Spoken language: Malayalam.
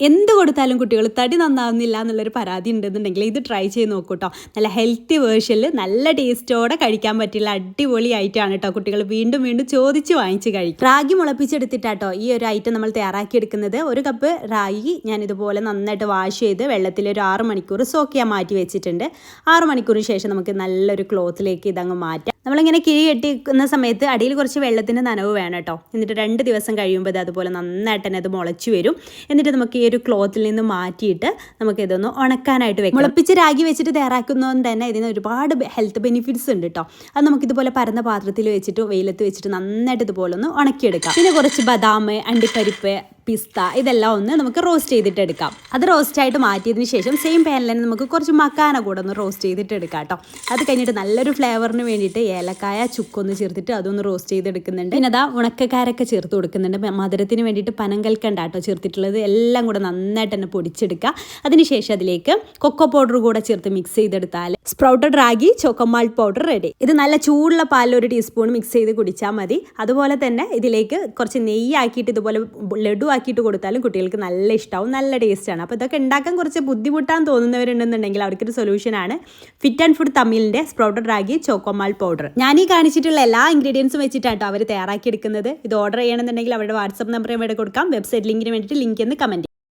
എന്ത് കൊടുത്താലും കുട്ടികൾ തടി നന്നാവുന്നില്ല എന്നുള്ളൊരു പരാതി ഉണ്ടെന്നുണ്ടെങ്കിൽ ഇത് ട്രൈ ചെയ്ത് നോക്കൂ കേട്ടോ നല്ല ഹെൽത്തി വേർഷനിൽ നല്ല ടേസ്റ്റോടെ കഴിക്കാൻ പറ്റില്ല അടിപൊളി ആയിട്ടാണ് കേട്ടോ കുട്ടികൾ വീണ്ടും വീണ്ടും ചോദിച്ച് വാങ്ങിച്ച് കഴിക്കും. റാഗി മുളപ്പിച്ചെടുത്തിട്ടാട്ടോ ഈ ഒരു ഐറ്റം നമ്മൾ തയ്യാറാക്കി എടുക്കുന്നത് ഒരു കപ്പ് റാഗി ഞാൻ ഇതുപോലെ നന്നായിട്ട് വാഷ് ചെയ്ത് വെള്ളത്തിൽ ഒരു ആറ് മണിക്കൂർ സോക്ക് മാറ്റി വെച്ചിട്ടുണ്ട്. ആറ് മണിക്കൂറിന് ശേഷം നമുക്ക് നല്ലൊരു ക്ലോത്തിലേക്ക് ഇതങ്ങ് മാറ്റാം. നമ്മളിങ്ങനെ കിഴി കെട്ടിക്കുന്ന സമയത്ത് അടിയിൽ കുറച്ച് വെള്ളത്തിന്റെ നനവ് വേണം കേട്ടോ. എന്നിട്ട് രണ്ട് ദിവസം കഴിയുമ്പോൾ ഇത് അതുപോലെ നന്നായിട്ട് തന്നെ അത് മുളച്ചു വരും. എന്നിട്ട് നമുക്ക് ഈ ഒരു ക്ലോത്തിൽ നിന്ന് മാറ്റിയിട്ട് നമുക്ക് ഇതൊന്ന് ഉണക്കാനായിട്ട് വെക്കാം. മുളപ്പിച്ച് രാഗി വെച്ചിട്ട് തയ്യാറാക്കുന്നതുകൊണ്ട് തന്നെ ഇതിന് ഒരുപാട് ഹെൽത്ത് ബെനിഫിറ്റ്സ് ഉണ്ട് കേട്ടോ. അത് നമുക്ക് ഇതുപോലെ പരന്ന പാത്രത്തിൽ വെച്ചിട്ട് വെയിലത്ത് വെച്ചിട്ട് നന്നായിട്ട് ഇതുപോലെ ഒന്ന് ഉണക്കിയെടുക്കാം. പിന്നെ കുറച്ച് ബദാം അണ്ടിപ്പരിപ്പ് പിസ്ത ഇതെല്ലാം ഒന്ന് നമുക്ക് റോസ്റ്റ് ചെയ്തിട്ട് എടുക്കാം. അത് റോസ്റ്റ് ആയിട്ട് മാറ്റിയതിന് ശേഷം സെയിം പാനിൽ തന്നെ നമുക്ക് കുറച്ച് മക്കാന കൂടെ ഒന്ന് റോസ്റ്റ് ചെയ്തിട്ട് എടുക്കാം കേട്ടോ അത് കഴിഞ്ഞിട്ട് നല്ലൊരു ഫ്ലേവറിന് വേണ്ടിയിട്ട് ഏലക്കായ ചുക്കൊന്ന് ചേർത്തിട്ട് അതൊന്ന് റോസ്റ്റ് ചെയ്തെടുക്കുന്നുണ്ട്. പിന്നെ അതാ ഉണക്കക്കാരൊക്കെ ചേർത്ത് കൊടുക്കുന്നുണ്ട്. മധുരത്തിന് വേണ്ടിയിട്ട് പനങ്കൽക്കണ്ട കേട്ടോ ചേർത്തിട്ടുള്ളത്. എല്ലാം കൂടെ നന്നായിട്ട് തന്നെ പൊടിച്ചെടുക്കുക അതിനുശേഷം അതിലേക്ക് കൊക്കോ പൗഡർ കൂടെ ചേർത്ത് മിക്സ് ചെയ്തെടുത്താൽ sprouted ragi chocomalt powder ready ഇത് നല്ല ചൂടുള്ള പാലിൽ ഒരു ടീസ്പൂൺ മിക്സ് ചെയ്ത് കുടിച്ചാൽ മതി. അതുപോലെ തന്നെ ഇതിലേക്ക് കുറച്ച് നെയ്യ് ആക്കിയിട്ട് ഇതുപോലെ ലഡു ആക്കിയിട്ട് കൊടുത്താലും കുട്ടികൾക്ക് നല്ല ഇഷ്ടമാവും നല്ല ടേസ്റ്റാണ് അപ്പോൾ ഇതൊക്കെ ഉണ്ടാക്കാൻ കുറച്ച് ബുദ്ധിമുട്ടാൻ തോന്നുന്നവരുണ്ടെന്നുണ്ടെങ്കിൽ അവർക്കൊരു സൊല്യൂഷനാണ് ഫിറ്റ് ആൻഡ് ഫുഡ് തമിഴിന്റെ സ്പ്രൗട്ടഡ് റാഗി ചോക്കോമാൾട്ട് പൗഡർ ഞാൻ ഈ കാണിച്ചിട്ടുള്ള എല്ലാ ഇൻഗ്രീഡിയൻസും വെച്ചിട്ടാണ് അവർ തയ്യാറാക്കി എടുക്കുന്നത്. ഇത് ഓർഡർ ചെയ്യണമെന്നുണ്ടെങ്കിൽ അവരുടെ വാട്സപ്പ് നമ്പർ ഇവിടെ കൊടുക്കാം. വെബ്സൈറ്റ് ലിങ്കിന് വേണ്ടിയിട്ട് ലിങ്ക് എന്ന് കമന്റ്